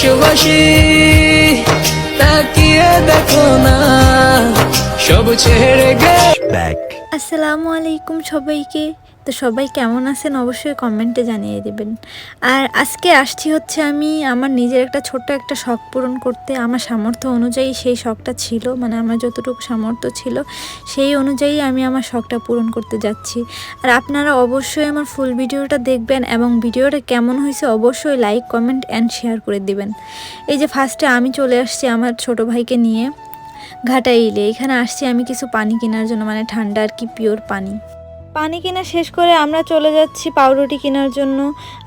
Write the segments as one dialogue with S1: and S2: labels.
S1: দেশবাসী তাকিয়ে দেখো না সব ছেড়ে গে.
S2: আসসালামু আলাইকুম সবাইকে। তো সবাই কেমন আছেন অবশ্যই কমেন্টে জানিয়ে দেবেন। আর আজকে আসছি হচ্ছে আমি আমার নিজের একটা ছোট্ট একটা শখ পূরণ করতে। আমার সামর্থ্য অনুযায়ী সেই শখটা ছিল মানে আমার যতটুকু সামর্থ্য ছিল, সেই অনুযায়ী আমি আমার শখটা পূরণ করতে যাচ্ছি। আর আপনারা অবশ্যই আমার ফুল ভিডিওটা দেখবেন এবং ভিডিওটা কেমন হয়েছে অবশ্যই লাইক, কমেন্ট অ্যান্ড শেয়ার করে দিবেন। এই যে ফার্স্টে আমি চলে আসছি আমার ছোট ভাইকে নিয়ে। ঘাটাইলে এখানে আসছি আমি কিছু পানি কেনার জন্য মানে ঠান্ডা আর কি, পিওর পানি। পানি কেনা শেষ করে আমরা চলে যাচ্ছি পাউরুটি কেনার জন্য।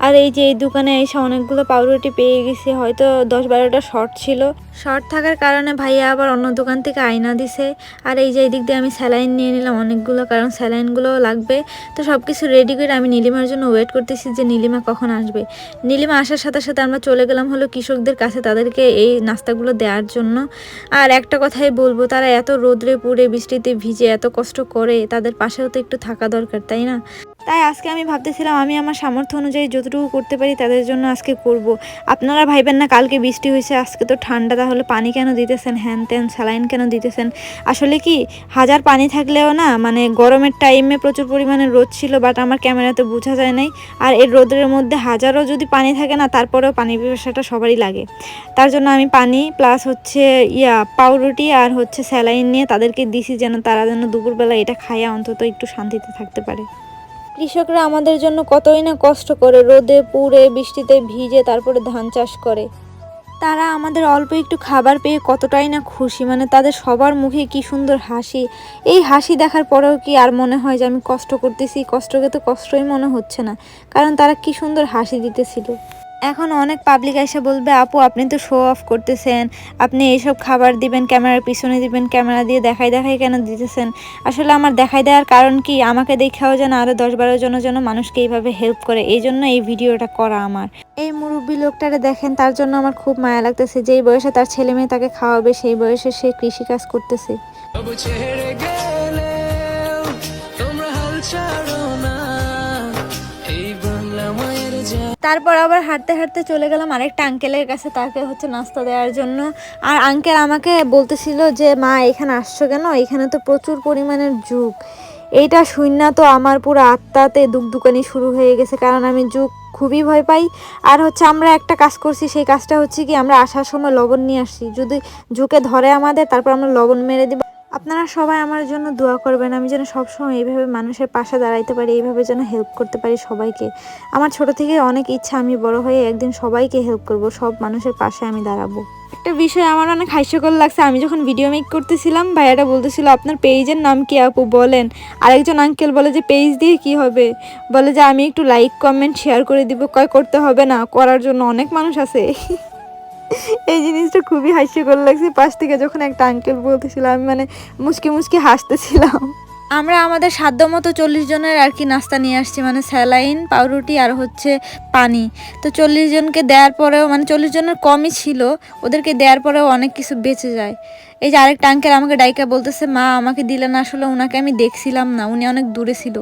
S2: আর এই যে এই দোকানে এসে অনেকগুলো পাউরুটি পেয়ে গেছি, হয়তো দশ বারোটা শর্ট ছিল। শর্ট থাকার কারণে ভাইয়া আবার অন্য দোকান থেকে আয়না দিছে। আর এই যে এই দিক দিয়ে আমি স্যালাইন নিয়ে নিলাম অনেকগুলো, কারণ স্যালাইনগুলোও লাগবে। তো সব কিছু রেডি করে আমি নীলিমার জন্য ওয়েট করতেছি যে নীলিমা কখন আসবে। নীলিমা আসার সাথে সাথে আমরা চলে গেলাম হলো কৃষকদের কাছে তাদেরকে এই নাস্তাগুলো দেওয়ার জন্য। আর একটা কথাই বলব, তারা এত রোদ্রে পুড়ে, বৃষ্টিতে ভিজে, এত কষ্ট করে, তাদের পাশেও তো একটু থাকা দরকার, তাই না? তাই আজকে আমি ভাবতেছিলাম আমি আমার সামর্থ্য অনুযায়ী যতটুকু করতে পারি তাদের জন্য আজকে করব। আপনারা ভাইবেন না কালকে বৃষ্টি হয়েছে, আজকে তো ঠান্ডা তাহলে পানি কেন দিতেছেন? হ্যান ত্যান, স্যালাইন কেন দিতেছেন? আসলে কি, হাজার পানি থাকলেও না মানে গরমের টাইমে প্রচুর পরিমাণে রোদ ছিল বাট আমার ক্যামেরাতে বোঝা যায় নাই। আর এই রোদের মধ্যে হাজারও যদি পানি থাকে না, তারপরেও পানি পিপাসাটা সবারই লাগে। তার জন্য আমি পানি প্লাস হচ্ছে ইয়া, পাউরুটি আর হচ্ছে স্যালাইন নিয়ে তাদেরকে দিছি যেন তারা যেন দুপুরবেলা এটা খাইয়া অন্তত একটু শান্তিতে থাকতে পারে। কৃষকরা আমাদের জন্য কতই না কষ্ট করে রোদে, পুড়ে, বৃষ্টিতে ভিজে তারপরে ধান চাষ করে। তারা আমাদের অল্প একটু খাবার পেয়ে কতটাই না খুশি মানে তাদের সবার মুখে কি সুন্দর হাসি। এই হাসি দেখার পরেও কি আর মনে হয় যে আমি কষ্ট করতেছি? কষ্টকে তো কষ্টই মনে হচ্ছে না, কারণ তারা কি সুন্দর হাসি দিতেছিল। এখন অনেক পাবলিক এসে বলবে, আপু, আপনি তো শো অফ করতেছেন। আপনি এইসব খাবার দিবেন ক্যামেরার পিছনে দিবেন ক্যামেরা দিয়ে দেখাই দেখাই কেন দিতেছেন? আসলে আমার দেখাই দেওয়ার কারণ কি? আমাকে দেখাও যেন আরও দশ বারো জন যেন মানুষকে এইভাবে হেল্প করে। এই জন্য এই ভিডিওটা করা আমার। এই মুরব্বী লোকটারে দেখেন, তার জন্য আমার খুব মায়া লাগতেছে। যেই বয়সে তার ছেলে মেয়ে তাকে খাওয়াবে, সেই বয়সে সে কৃষিকাজ করতেছে। তারপর আবার হাঁটতে হাঁটতে চলে গেলাম আরেকটা আঙ্কেলের কাছে, তাকে হচ্ছে নাস্তা দেওয়ার জন্য। আর আঙ্কেল আমাকে বলতেছিল যে, মা, এখানে আসছো কেন? এখানে তো প্রচুর পরিমাণের যুগ। এইটা শূন্য তো, আমার পুরো আত্মাতে দুকদুকানি শুরু হয়ে গেছে, কারণ আমি যুগ খুবই ভয় পাই। আর হচ্ছে আমরা একটা কাজ করছি, সেই কাজটা হচ্ছে কি, আমরা আসার সময় লবণ নিয়ে আসছি। যদি ঝুঁকে ধরে আমাদের, তারপর আমরা লবণ মেরে দিব। আপনারা সবাই আমার জন্য দোয়া করবেন, আমি যেন সবসময় এইভাবে মানুষের পাশে দাঁড়াইতে পারি, এইভাবে যেন হেল্প করতে পারি সবাইকে। আমার ছোট থেকে অনেক ইচ্ছা, আমি বড় হয়ে একদিন সবাইকে হেল্প করব, সব মানুষের পাশে আমি দাঁড়াবো। একটা বিষয় আমার অনেক হাস্যকর লাগছে, আমি যখন ভিডিও মেক করতেছিলাম, ভাইয়াটা বলতেছিল, আপনার পেজের নাম কি আপু? বলেন। আরেকজন আঙ্কেল বলে যে পেজ দিয়ে কি হবে? বলে যে, আমি একটু লাইক কমেন্ট শেয়ার করে দিব, কয় করতে হবে না, করার জন্য অনেক মানুষ আছে। এই জিনিসটা খুবই হাস্যকর লাগছে। পাশ থেকে যখন একটা আঙ্কেল বলতেছিল, আমি মানে মুসকে মুসকে হাসতেছিলাম। আমরা আমাদের সাধ্য মতো চল্লিশ জনের আর কি নাস্তা নিয়ে আসছি মানে স্যালাইন, পাউরুটি আর হচ্ছে পানি। তো চল্লিশ জনকে দেওয়ার পরেও মানে চল্লিশ জনের কমই ছিল, ওদেরকে দেওয়ার পরেও অনেক কিছু বেঁচে যায়। এই যে আরেকটা আঙ্কেল আমাকে ডাইকা বলতেছে, মা, আমাকে দিলেন, আসলে ওনাকে আমি দেখছিলাম না, উনি অনেক দূরে ছিল।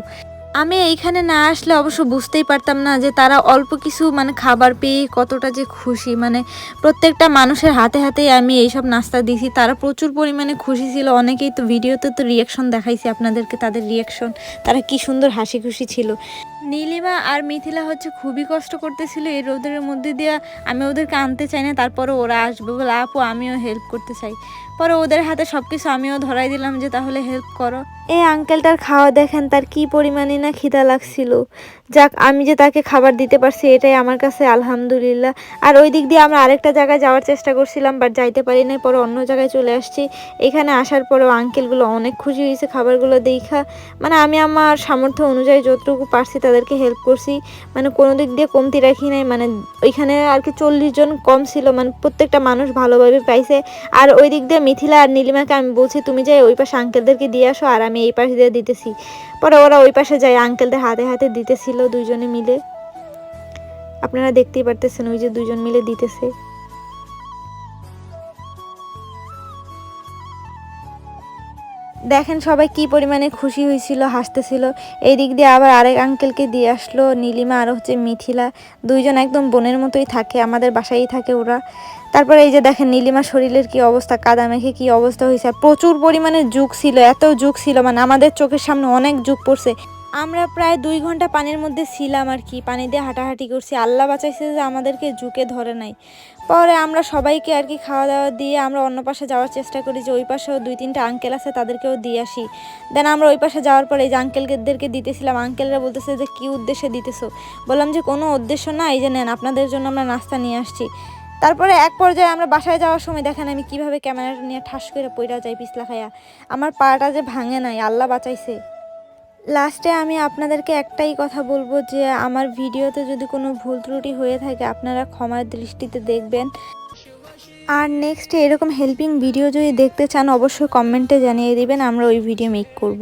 S2: আমি এইখানে না আসলে অবশ্য বুঝতেই পারতাম না যে তারা অল্প কিছু মানে খাবার পেয়ে কতটা যে খুশি। মানে প্রত্যেকটা মানুষের হাতে হাতেই আমি এইসব নাস্তা দিয়েছি। তারা প্রচুর পরিমাণে খুশি ছিল। অনেকেই তো ভিডিওতে তো রিয়াকশন দেখাইছি আপনাদেরকে, তাদের রিয়াকশন তারা কি সুন্দর হাসি খুশি ছিল। নীলিমা আর মিথিলা হচ্ছে খুবই কষ্ট করতেছিল এই রোদের মধ্যে দিয়ে। আমি ওদেরকে আনতে চাই না তারপরে ওরা আসবে বলে, আপু, আমিও হেল্প করতে চাই। পরে ওদের হাতে সব কিছু আমিও ধরাই দিলাম যে, তাহলে হেল্প করো। এই আঙ্কেলটার খাওয়া দেখেন, তার কি পরিমাণে না খিদা লাগছিল। যাক, আমি যে তাকে খাবার দিতে পারছি, এটাই আমার কাছে আলহামদুলিল্লাহ। আর ওই দিক দিয়ে আমরা আরেকটা জায়গায় যাওয়ার চেষ্টা করছিলাম বাট যাইতে পারি নাই, পরে অন্য জায়গায় চলে আসছি। এখানে আসার পরেও আঙ্কেলগুলো অনেক খুশি হয়েছে খাবারগুলো দেখা। মানে আমি আমার সামর্থ্য অনুযায়ী যতটুকু পারছি তাদেরকে হেল্প করছি। মানে কোনো দিক দিয়ে কমতি রাখি নাই মানে ওইখানে আর কি চল্লিশ জন কম ছিল মানে প্রত্যেকটা মানুষ ভালোভাবে পাইছে। আর ওই দিক দিয়ে মিথিলা আর নীলিমাকে আমি বলছি, তুমি যাই ওই পাশে আঙ্কেলদেরকে দিয়ে আসো, আর আমি এই পাশে দিয়ে দিতেছি। পরে ওরা ওই পাশে যায় আঙ্কেলদের হাতে হাতে দিতেছিল দুজনে মিলে। আপনারা দেখতেই পারতেছেন ওই যে দুজন মিলে দিতেছে। দেখেন সবাই কি পরিমাণে খুশি হয়েছিল, হাসতেছিল। এই দিক দিয়ে আবার আরেক আঙ্কেলকে দিয়ে আসলো, নীলিমা আর হচ্ছে মিথিলা। দুইজন একদম বোনের মতোই থাকে, আমাদের বাসায়ই থাকে ওরা। তারপরে এই যে দেখেন নীলিমা শরীরের কি অবস্থা, কাদা মেখে কি অবস্থা হয়েছে। প্রচুর পরিমাণে যুগ ছিল, এত যুগ ছিল মানে আমাদের চোখের সামনে অনেক যুগ পড়ছে। আমরা প্রায় দুই ঘণ্টা পানির মধ্যে ছিলাম আর কি। পানি দিয়ে হাঁটাহাঁটি করছি। আল্লাহ বাঁচাইছে যে আমাদেরকে ঝুঁকে ধরে নাই। পরে আমরা সবাইকে আর কি খাওয়া দাওয়া দিয়ে আমরা অন্য পাশে যাওয়ার চেষ্টা করি যে ওই পাশেও দুই তিনটা আঙ্কেল আছে তাদেরকেও দিয়ে আসি। দেন আমরা ওই পাশে যাওয়ার পরে এই যে আঙ্কেলদেরকে দিতেছিলাম আঙ্কেলরা বলতেছে যে, কী উদ্দেশ্যে দিতেছো? বললাম যে, কোনো উদ্দেশ্য না, এই যে নেন, আপনাদের জন্য আমরা নাস্তা নিয়ে আসছি। তারপরে এক পর্যায়ে আমরা বাসায় যাওয়ার সময় দেখেন আমি কীভাবে ক্যামেরাটা নিয়ে ঠাস করে পইরা যাই, পিছলা খাইয়া। আমার পাটা যে ভাঙে নাই, আল্লাহ বাঁচাইছে। লাস্টে আমি আপনাদেরকে একটাই কথা বলব যে, আমার ভিডিওতে যদি কোনো ভুল ত্রুটি হয়ে থাকে, আপনারা ক্ষমার দৃষ্টিতে দেখবেন। আর নেক্সট এরকম হেল্পিং ভিডিও যদি দেখতে চান, অবশ্যই কমেন্টে জানিয়ে দিবেন, আমরা ওই ভিডিও মেক করব।